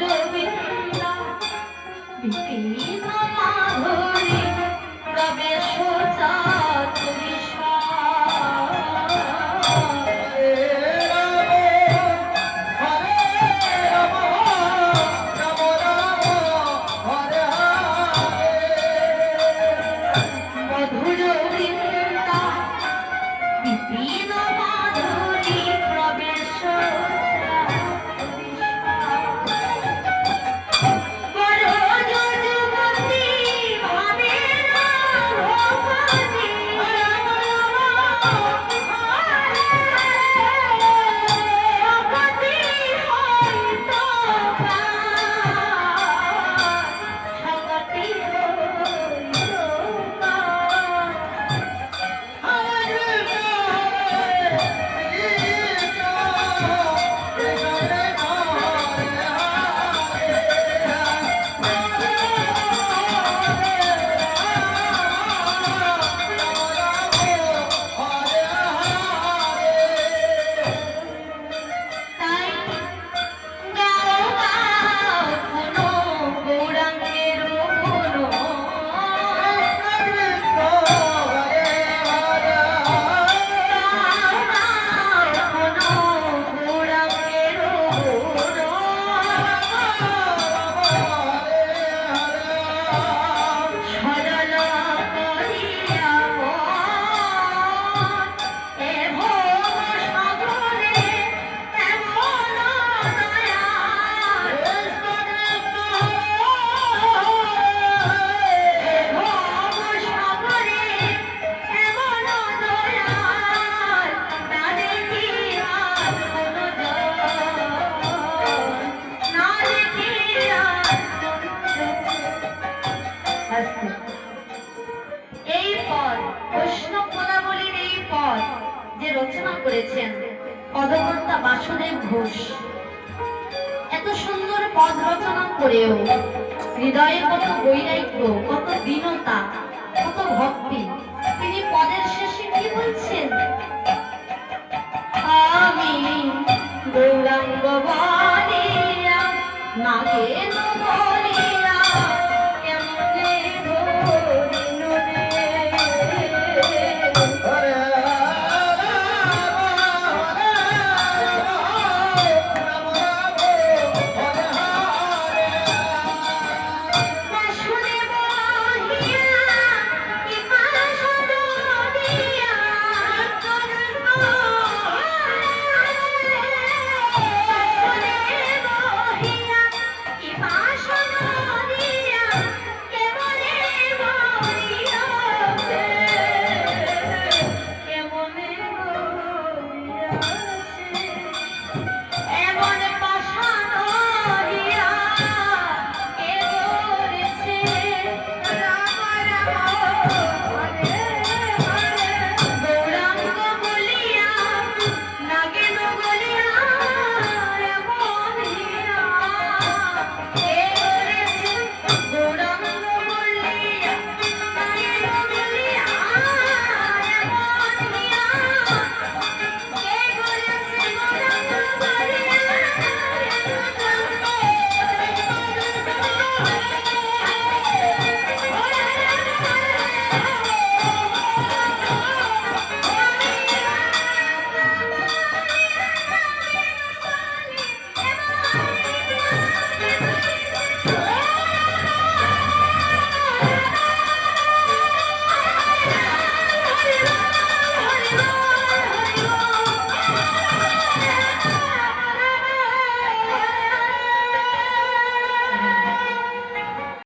মধুর বৃন্দা যে রচনা করেছেন, পদকর্তা বাসুদেব ঘোষ। এত সুন্দর পদ রচনা করেও হৃদয়ে কত বৈরাগ্য, কত দীনতা, কত ভক্তি। তিনি পদের শেষে কি বলছেন? আমি গৌরাঙ্গ বলিয়া নাগেন্দ্র বলিয়া